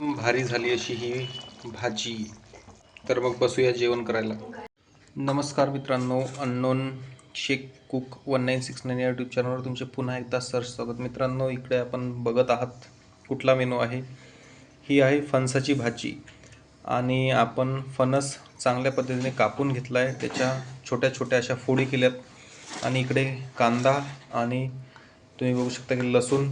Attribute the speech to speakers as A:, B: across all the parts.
A: भारी झाली अशी ही भाजी. तर मग बसूया जेवण करायला. नमस्कार मित्रांनो unknown Sheikh cook one nine six nine या यूट्यूब चॅनलवर तुमचे पुन्हा एकदा सर्च स्वागत. मित्रांनो इकडे आपण बघत आहात कुठला मेनू आहे. ही आहे फणसाची भाजी. आणि आपण फणस चांगल्या पद्धतीने कापून घेतला आहे त्याच्या छोट्या छोट्या अशा फोडी केल्यात. आणि इकडे कांदा आणि तुम्ही बघू शकता की लसूण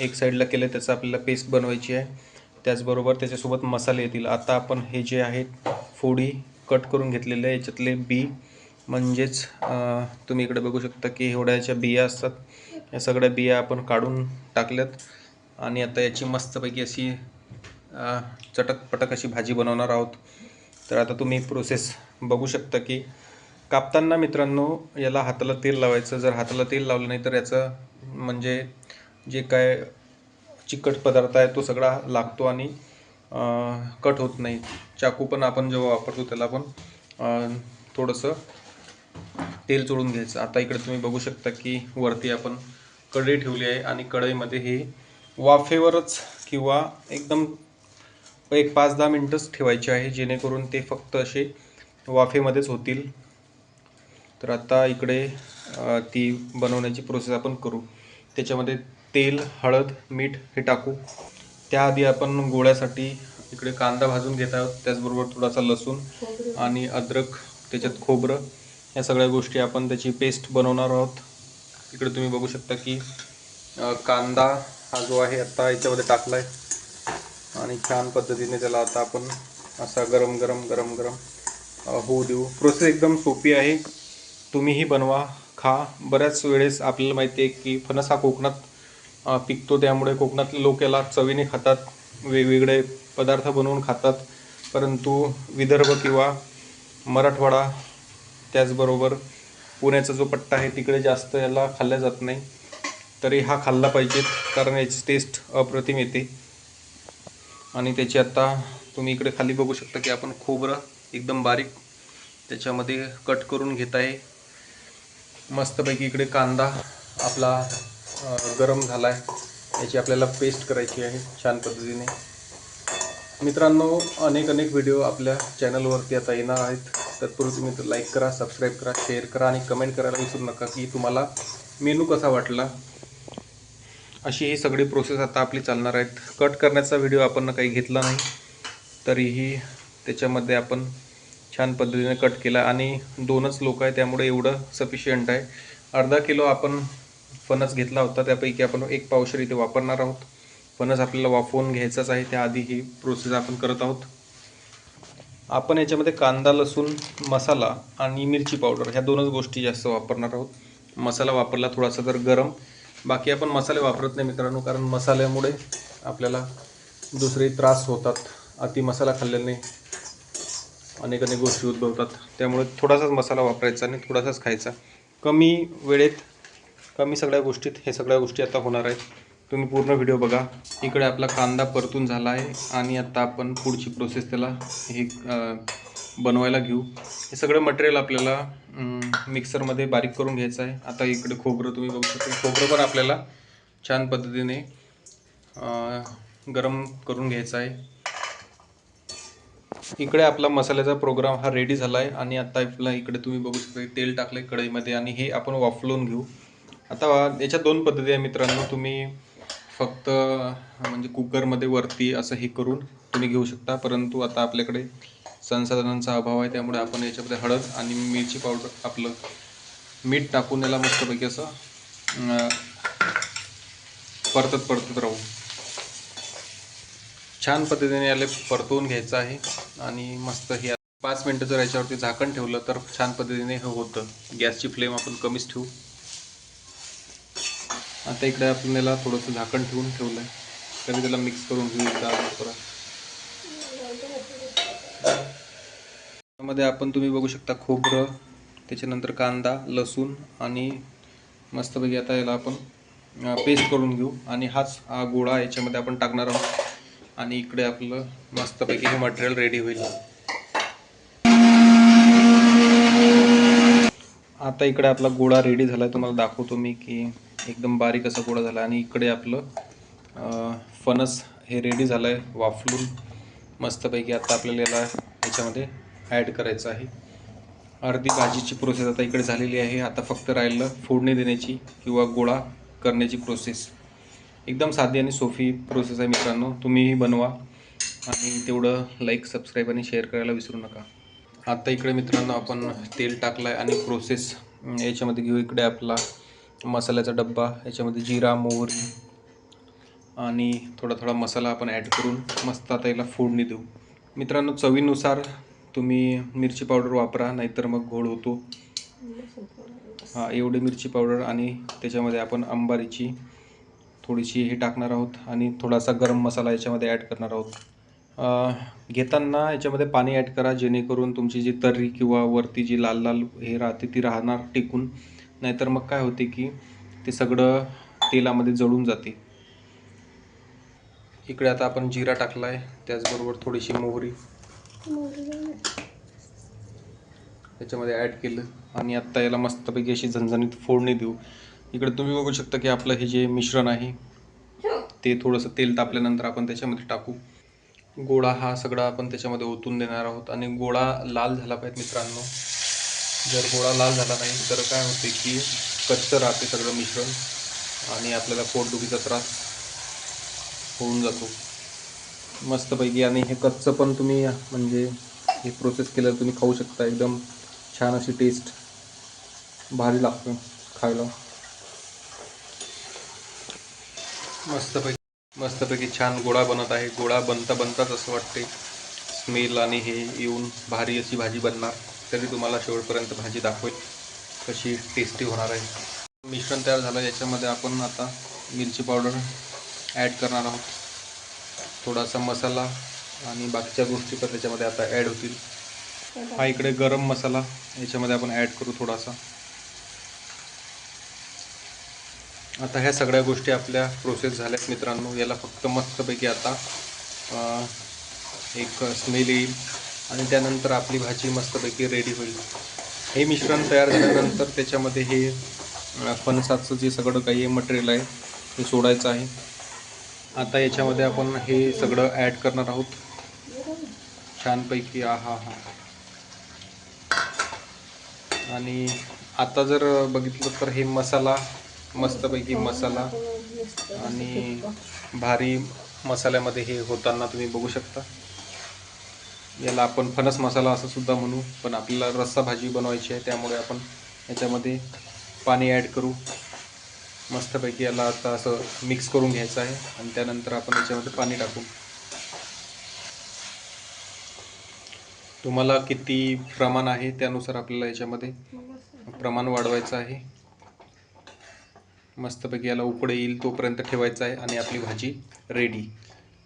A: एक साईडला केलं त्याचा आपल्याला पेस्ट बनवायची आहे. त्याचबरोबर त्याच्यासोबत मसाले येतील. आता आपण हे जे आहेत फोडी कट करून घेतलेले आहे. याच्यातले बी म्हणजेच तुम्ही इकडे बघू शकता की एवढ्याच्या बिया असतात. या सगळ्या बिया आपण काढून टाकल्यात. आणि आता याची मस्तपैकी अशी चटकपटक अशी भाजी बनवणार आहोत. तर आता तुम्ही प्रोसेस बघू शकता की कापताना मित्रांनो याला हाताला तेल लावायचं. जर हाताला तेल लावलं नाही तर याचं म्हणजे जे काय चिकट पदार्थ आहे तो सगळा लागतो आणि कट होत नाही. चाकू पण आपण जेव्हा वापरतो त्याला पण थोडंसं तेल चोळून घ्यायचं. आता इकडे तुम्ही बघू शकता की वरती आपण कढई ठेवली आहे आणि कढईमध्ये हे वाफेवरच किंवा एकदम एक पाच दहा मिनटंच ठेवायचे आहे जेणेकरून ते फक्त असे वाफेमध्येच होतील. तर आता इकडे ती बनवण्याची प्रोसेस आपण करू. त्याच्यामध्ये तेल हळद मीठ हे टाकू. त्याआधी आपण गोळ्यासाठी इकडे कांदा भाजून घेत आहोत. त्याचबरोबर थोडासा लसूण आणि अद्रक त्याच्यात खोबरं. या सगळ्या गोष्टी आपण त्याची पेस्ट बनवणार आहोत. इकडे तुम्ही बघू शकता की कांदा हा जो आहे आत्ता याच्यामध्ये टाकला आहे आणि छान पद्धतीने त्याला आता आपण असा गरम गरम गरम गरम होऊ देऊ. प्रोसेस एकदम सोपी आहे. तुम्हीही बनवा. खा. बऱ्याच वेळेस आपल्याला माहिती आहे की फणस हा कोकणात पिकतो. त्यामुळे कोकणातले लोक याला चवीने खातात. वेगवेगळे पदार्थ बनवून खातात. परंतु विदर्भ किंवा मराठवाडा त्याचबरोबर पुण्याचा जो पट्टा आहे तिकडे जास्त याला खाल्ला जात नाही. तरी हा खाल्ला पाहिजेत कारण याची टेस्ट अप्रतिम येते. आणि त्याची आता तुम्ही इकडे खाली बघू शकता की आपण खोबरं एकदम बारीक त्याच्यामध्ये कट करून घेत आहे. मस्तपैकी इकडे कांदा आपला गरम झाला आहे याची आपल्याला पेस्ट करायची आहे छान पद्धतीने. मित्रांनो अनेक अनेक व्हिडिओ आपल्या चॅनलवरती आता येणार आहेत. तत्पूर्वी तुम्ही लाईक करा सबस्क्राईब करा शेअर करा आणि कमेंट करायला विसरू नका की तुम्हाला मेनू कसा वाटला. अशी ही सगळी प्रोसेस आता आपली चालणार आहेत. कट करण्याचा व्हिडिओ आपण काही घेतला नाही. तरीही त्याच्यामध्ये आपण छान पद्धतीने कट केला आणि दोनच लोक आहे त्यामुळे एवढं सफिशियंट आहे. अर्धा किलो आपण फणस घेतला होता त्यापैकी आपण एक पावशर इथे वापरणार आहोत. फणस आपल्याला वाफवून घ्यायचाच आहे त्याआधी ही प्रोसेस आपण करत आहोत. आपण याच्यामध्ये कांदा लसूण मसाला आणि मिरची पावडर ह्या दोनच गोष्टी जास्त वापरणार आहोत. मसाला वापरला थोडासा तर गरम. बाकी आपण मसाले वापरत नाही मित्रांनो कारण मसाल्यामुळे आपल्याला दुसरे त्रास होतात. अति मसाला खाल्ल्याने अनेक अनेक गोष्टी उद्भवतात. त्यामुळे थोडासाच मसाला वापरायचा आणि थोडासाच खायचा. कमी वेळेत कमी सगळ्या गोष्टीत हे सगळ्या गोष्टी आता होणार आहेत. तुम्ही पूर्ण व्हिडिओ बघा. इकडे आपला कांदा परतून झाला आहे आणि आता आपण पुढची प्रोसेस त्याला हे बनवायला घेऊ. हे सगळं मटेरियल आपल्याला मिक्सरमध्ये बारीक करून घ्यायचं आहे. आता इकडे खोबरं तुम्ही बघू शकता. खोबरं पण आपल्याला छान पद्धतीने गरम करून घ्यायचं आहे. इकडे आपला मसाल्याचा प्रोग्राम हा रेडी झाला आहे आणि आता आपला इकडे तुम्ही बघू शकता तेल टाकलं कढईमध्ये आणि हे आपण वाफलून घेऊ. आता याच्या दोन पद्धती आहे मित्रांनो तुम्ही फक्त म्हणजे कुकरमध्ये वरती असं हे करून तुम्ही घेऊ शकता परंतु आता आपल्याकडे संसाधनांचा अभाव आहे त्यामुळे आपण याच्यामध्ये हळद आणि मिरची पावडर आपलं मीठ टाकून याला मस्तपैकी असं परतत परतत राहू. छान पद्धतीने याला परतवून घ्यायचं आहे आणि मस्त हे पाच मिनटं जर याच्यावरती झाकण ठेवलं तर छान पद्धतीने हे होतं. गॅसची फ्लेम आपण कमीच ठेवू. आता इकडे आपण याला थोडंसं झाकण ठेवून ठेवलं आहे तरी त्याला मिक्स करून घेऊ एकदा त्यामध्ये आपण तुम्ही बघू शकता खोबरं त्याच्यानंतर कांदा लसूण आणि मस्तपैकी आता याला आपण पेस्ट करून घेऊ. आणि हाच हा गोळा याच्यामध्ये आपण टाकणार आहोत. आणि इकडे आपलं मस्तपैकी हे मटेरियल रेडी होईल. आता इकडे आपला गोळा रेडी झाला आहे तुम्हाला दाखवतो मी की एकदम बारीक असा गोळा झाला आणि इकडे आपलं फणस हे रेडी झालं आहे वाफलून. मस्तपैकी आता आपल्याला याला याच्यामध्ये ॲड करायचं आहे. अर्धी भाजीची प्रोसेस आता इकडे झालेली आहे. आता फक्त राहिलं फोडणी देण्याची किंवा गोळा करण्याची प्रोसेस एकदम साधी आणि सोपी प्रोसेस आहे मित्रांनो. तुम्हीही बनवा आणि तेवढं लाईक सबस्क्राईब आणि शेअर करायला विसरू नका. आत्ता इकडे मित्रांनो आपण तेल टाकलं आहे आणि प्रोसेस याच्यामध्ये घेऊ इकडे आपला मसाल्याचा डब्बा. याच्यामध्ये जिरा मोहरी आणि थोडा थोडा मसाला आपण ॲड करून मस्त आता याला फोडणी देऊ. मित्रांनो चवीनुसार तुम्ही मिरची पावडर वापरा नाहीतर मग घोळ होतो. हां एवढी मिरची पावडर आणि त्याच्यामध्ये आपण अंबारीची थोडीशी हे टाकणार आहोत आणि थोडासा गरम मसाला याच्यामध्ये ॲड करणार आहोत. घेताना याच्यामध्ये पाणी ॲड करा जेणेकरून तुमची जी तर्री किंवा वरती जी लाल लाल हे राहते ती राहणार टिकून. नाहीतर मग काय होते की ते सगळं तेलामध्ये जळून जाते. इकडे आता आपण जिरा टाकला आहे त्याचबरोबर थोडीशी मोहरी. त्याच्यामध्ये ॲड केलं. आणि आत्ता याला मस्तपैकी अशी झणझणीत फोडणी देऊ. इकडे तुम्ही बघू शकता की आपलं हे जे मिश्रण आहे ते थोडंसं तेल तापल्यानंतर आपण त्याच्यामध्ये टाकू. गोळा हा सगळा आपण त्याच्यामध्ये ओतून देणार आहोत आणि गोळा लाल झाला पाहिजे मित्रांनो. जर गोळा लाल झाला नाही तर काय होते की कच्चं राहते सगळं मिश्रण आणि आपल्याला पोटदुखीचा त्रास होऊन जातो. मस्तपैकी आणि हे कच्चं पण तुम्ही म्हणजे हे प्रोसेस केलं तुम्ही खाऊ शकता. एकदम छान अशी टेस्ट भारी लागते खायला. मस्तपैकी मस्तपैकी छान गोळा बनत आहे. गोळा बनता बनताच असं वाटते स्मेल आणि हे येऊन भारी अशी भाजी बनणार. तरी तुम्हाला शेवटपर्यंत भाजी दाखवेल. कशी टेस्टी होणार आहे. मिश्रण तयार झालं. याच्यामध्ये आपण आता मिरची पावडर ॲड करणार आहोत. थोडासा मसाला आणि बाकीच्या गोष्टी पण त्याच्यामध्ये आता ॲड होतील. हा इकडे गरम मसाला. याच्यामध्ये आपण ॲड करू थोडासा. आता ह्या सगळ्या गोष्टी आपल्या प्रोसेस झाल्यात मित्रांनो. याला फक्त मस्तपैकी आता एक स्मेल येईल आणि त्यानंतर आपली भाजी मस्तपैकी रेडी होईल. हे मिश्रण तयार झाल्यानंतर त्याच्यामध्ये हे फणसाचं जे सगळं काही मटेरियल आहे ते सोडायचं आहे. आता याच्यामध्ये आपण हे सगळं ॲड करणार आहोत. छानपैकी आहा हा. आणि आता जर बघितलं तर हे मसाला मस्तपैकी मसाला आणि भारी मसाल्यामध्ये हे होताना तुम्ही बघू शकता. याला आपण फणस मसाला असं सुद्धा म्हणू पण आपल्याला रस्सा भाजी बनवायची आहे त्यामुळे आपण याच्यामध्ये पाणी ॲड करू. मस्तपैकी याला आता असं मिक्स करून घ्यायचं आहे आणि त्यानंतर आपण याच्यामध्ये पाणी टाकू. तुम्हाला किती प्रमाण आहे त्यानुसार आपल्याला याच्यामध्ये प्रमाण वाढवायचं आहे. मस्तपैकी याला उकडे येईल तोपर्यंत ठेवायचं आहे आणि आपली भाजी रेडी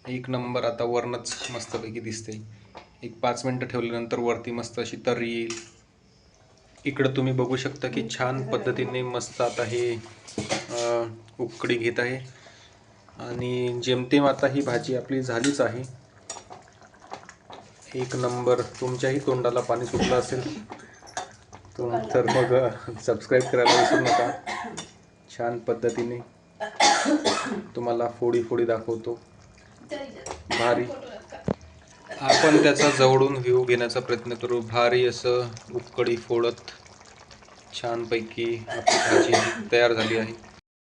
A: एक नंबर आता वरणच मस्तपैकी दिसते. एक पाच मिनटं ठेवल्यानंतर वरती मस्त अशी तर्री येईल. इकडं तुम्ही बघू शकता की छान पद्धतीने मस्त आता हे उकडी घेत आहे. आणि जेमतेम आता ही भाजी आपली झालीच आहे. एक नंबर तुमच्याही तोंडाला पाणी सुटलं असेल तुम तर मग सबस्क्राईब करायला विसरू नका. छान पद्धतीने तुम्हाला फोडी फोडी दाखवतो. भारी. आपण त्याचा जवळून व्ह्यू घेण्याचा प्रयत्न करू. भारी असं उकडी फोडत छानपैकी आपली भाजी तयार झाली आहे.